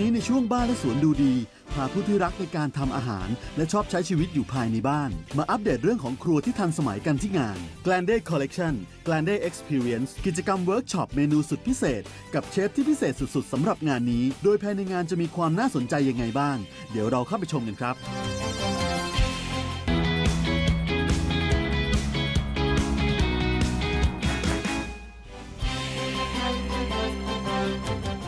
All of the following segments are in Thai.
นี้ในช่วงบ้านและสวนดูดี พาผู้ที่รักในการทำอาหาร และชอบใช้ชีวิตอยู่ภายในบ้าน มาอัปเดตเรื่องของครัวที่ทันสมัยกันที่งาน g l a n d e Collection g l a n d e Experience กิจกรรมเวิร์กช็อปเมนูสุดพิเศษ กับเชฟที่พิเศษสุดๆสำหรับงานนี้ โดยภายในงานจะมีความน่าสนใจยังไงบ้าง เดี๋ยวเราเข้าไปชมกันครับ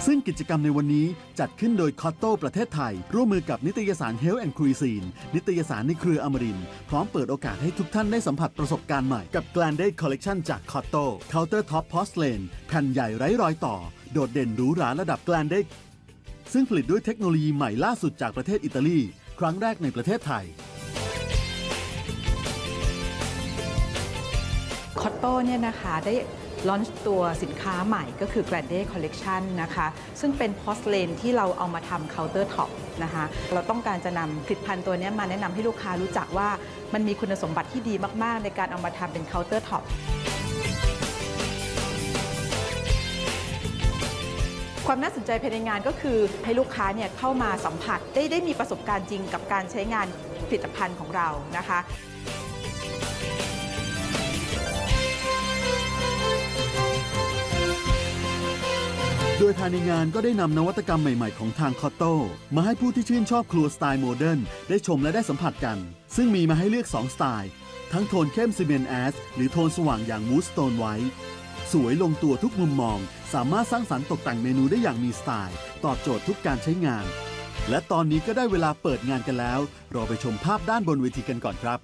ซึ่งกิจกรรมในวันนี้จัดขึ้นโดยคอตโต้ประเทศไทย ร่วมมือกับนิตยสาร Health and Cuisine นิตยสารในเครืออมรินพร้อมเปิดโอกาสให้ทุกท่านได้สัมผัสประสบการณ์ใหม่กับ g l a n d e Collection จากคอตโต Counter Top Porcelain แผ่นใหญ่ไร้รอยต่อ โดดเด่นหรูหราระดับ g l a n d e ซึ่งผลิตด้วยเทคโนโลยีใหม่ล่าสุดจากประเทศอิตาลี ครั้งแรกในประเทศไทยคอตโต้เนี่ยนะคะได้ ลอนตัวสินค้าใหม่ก็คือ Grande Collection นะคะ ซึ่งเป็นพอสเลนที่เราเอามาทำเคาน์เตอร์ท็อปนะคะ เราต้องการจะนำผลิตภัณฑ์ตัวนี้มาแนะนำให้ลูกค้ารู้จักว่ามันมีคุณสมบัติที่ดีมาก ๆ ในการเอามาทำเป็นเคาน์เตอร์ท็อปความน่าสนใจภายในงานก็คือให้ลูกค้าเนี่ยเข้ามาสัมผัสได้ได้มีประสบการณ์จริงกับการใช้งานผลิตภัณฑ์ของเรานะคะ โดยภายในงานก็ได้นำนวัตกรรมใหม่ ๆ ของทางคอตโต้มาให้ผู้ที่ชื่นชอบครัวสไตล์โมเดิร์นได้ชมและได้สัมผัสกัน ซึ่งมีมาให้เลือก 2 สไตล์ ทั้งโทนเข้มซีเมนแอสหรือโทนสว่างอย่างมูสโตนไว้สวยลงตัวทุกมุมมอง สามารถสร้างสรรค์ตกแต่งเมนูได้อย่างมีสไตล์ ตอบโจทย์ทุกการใช้งาน และตอนนี้ก็ได้เวลาเปิดงานกันแล้วเราไปชมภาพด้านบนเวทีกันก่อนครับ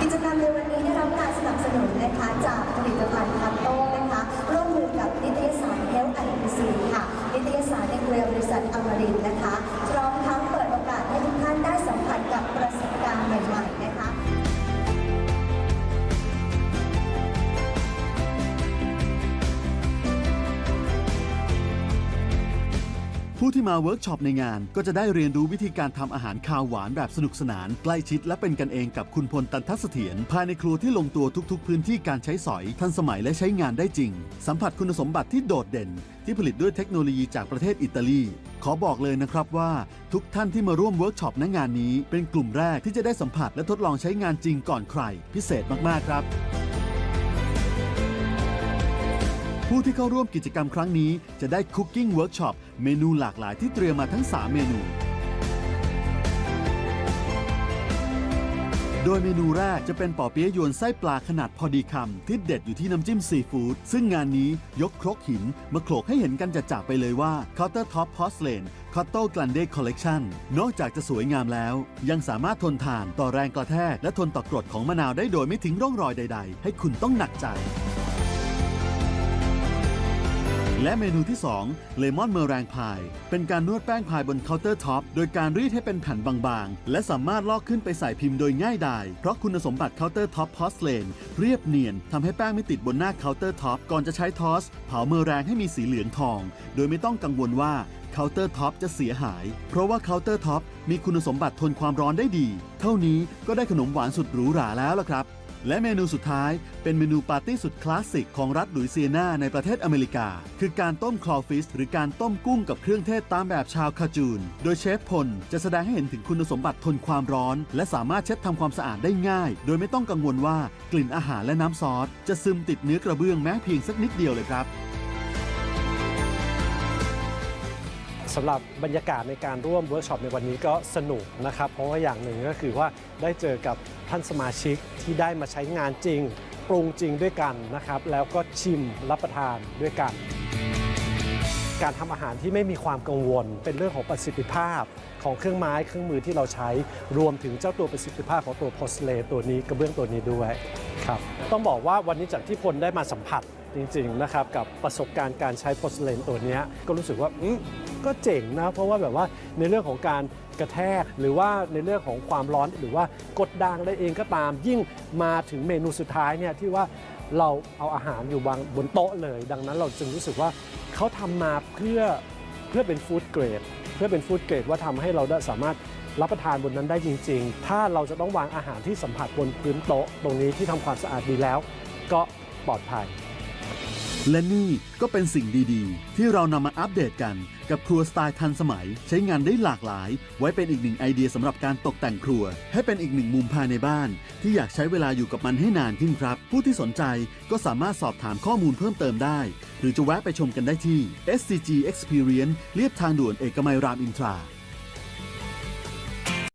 กิจกรรมในวันนี้ได้รับการสนับสนุนนะคะจากผลิตภัณฑ์คัต ผู้ที่มาเวิร์กช็อปในงาน ก็จะได้เรียนรู้วิธีการทำอาหารคาวหวานแบบสนุกสนานใกล้ชิดและเป็นกันเองกับคุณพลตันทัศเสถียรภายในครัวที่ลงตัวทุก ๆ พื้นที่การใช้สอยทันสมัยและใช้งานได้จริง สัมผัสคุณสมบัติที่โดดเด่น ที่ผลิตด้วยเทคโนโลยีจากประเทศอิตาลี ขอบอกเลยนะครับว่าทุกท่านที่มาร่วมเวิร์กช็อปในงานนี้ เป็นกลุ่มแรกที่จะได้สัมผัสและทดลองใช้งานจริงก่อนใคร พิเศษมากๆครับ ผู้ที่เข้าร่วมกิจกรรมครั้งนี้จะได้คุกกิ้งเวิร์กช็อปเมนูหลากหลายที่เตรียมมาทั้ง 3 เมนู โดยเมนูแรกจะเป็นปอเปี๊ยะยวนไส้ปลาขนาดพอดีคำที่เด็ดอยู่ที่น้ำจิ้มซีฟู้ดซึ่งงานนี้ยกครกหิน มาโขลกให้เห็นกันจะจับไปเลยว่า Counter Top Porcelain c o t t o Grande Collection นอกจากจะสวยงามแล้ว ยังสามารถทนทานต่อแรงกระแทกและทนต่อกรดของมะนาวได้โดยไม่ทิ้งร่องรอยใด ๆ ให้คุณต้องหนักใจ และเมนูที่ 2 เลมอนเมอแรงพาย เป็นการนวดแป้งพายบนเคาน์เตอร์ท็อป โดยการรีดให้เป็นแผ่นบางๆ และสามารถลอกขึ้นไปใส่พิมพ์โดยง่ายดาย เพราะคุณสมบัติเคาน์เตอร์ท็อปพอสเลนเรียบเนียนทำให้แป้งไม่ติดบนหน้าเคาน์เตอร์ท็อป ก่อนจะใช้ทอส เผาเมอแรงให้มีสีเหลืองทอง โดยไม่ต้องกังวลว่าเคาน์เตอร์ท็อปจะเสียหาย เพราะว่าเคาน์เตอร์ท็อปมีคุณสมบัติทนความร้อนได้ดี เท่านี้ก็ได้ขนมหวานสุดหรูหราแล้วล่ะครับ และเมนูสุดท้ายเป็นเมนูปาร์ตี้สุดคลาสสิกของรัฐหลุยเซียนาในประเทศอเมริกา คือการต้มคลอฟิส หรือการต้มกุ้งกับเครื่องเทศตามแบบชาวคาจูน โดยเชฟพลจะแสดงให้เห็นถึงคุณสมบัติทนความร้อน และสามารถเช็ดทำความสะอาดได้ง่าย โดยไม่ต้องกังวลว่ากลิ่นอาหารและน้ำซอสจะซึมติดเนื้อกระเบื้องแม้เพียงสักนิดเดียวเลยครับ สำหรับบรรยากาศในการร่วมเวิร์กช็อปในวันนี้ก็สนุกนะครับ เพราะว่าอย่างหนึ่งก็คือว่าได้เจอกับท่านสมาชิกที่ได้มาใช้งานจริง ปรุงจริงด้วยกันนะครับ แล้วก็ชิมรับประทานด้วยกัน การทำอาหารที่ไม่มีความกังวล เป็นเรื่องของประสิทธิภาพของเครื่องไม้เครื่องมือที่เราใช้รวมถึงเจ้าตัวประสิทธิภาพของตัวโพสเลตัวนี้กระเบื้องตัวนี้ด้วยครับต้องบอกว่าวันนี้จากที่พลได้มาสัมผัส จริงๆนะครับกับประสบการณ์การใช้โพสเลนตัวนี้ก็รู้สึกว่าก็เจ๋งนะ เพราะว่าแบบว่าในเรื่องของการกระแทกหรือว่าในเรื่องของความร้อนหรือว่ากดดังได้เองก็ตาม ยิ่งมาถึงเมนูสุดท้ายเนี่ยที่ว่าเราเอาอาหารอยู่วางบนโต๊ะเลย ดังนั้นเราจึงรู้สึกว่าเขาทำมาเพื่อเพื่อเป็นฟู้ดเกรดเพื่อเป็นฟู้ดเกรดว่าทำให้เราได้สามารถรับประทานบนนั้นได้จริง ๆ ถ้าเราจะต้องวางอาหารที่สัมผัสบนพื้นโต๊ะ ตรงนี้ที่ทำความสะอาดดีแล้ว ก็ปลอดภัย และนี่ก็เป็นสิ่งดีๆ ที่เรานำมาอัปเดตกันกับครัวสไตล์ทันสมัย ใช้งานได้หลากหลาย ไว้เป็นอีกหนึ่งไอเดียสำหรับการตกแต่งครัว ให้เป็นอีกหนึ่งมุมภายในบ้าน ที่อยากใช้เวลาอยู่กับมันให้นานขึ้นครับ ผู้ที่สนใจก็สามารถสอบถามข้อมูลเพิ่มเติมได้ หรือจะแวะไปชมกันได้ที่ SCG Experience เรียบทางด่วนเอกมัยรามอินทรา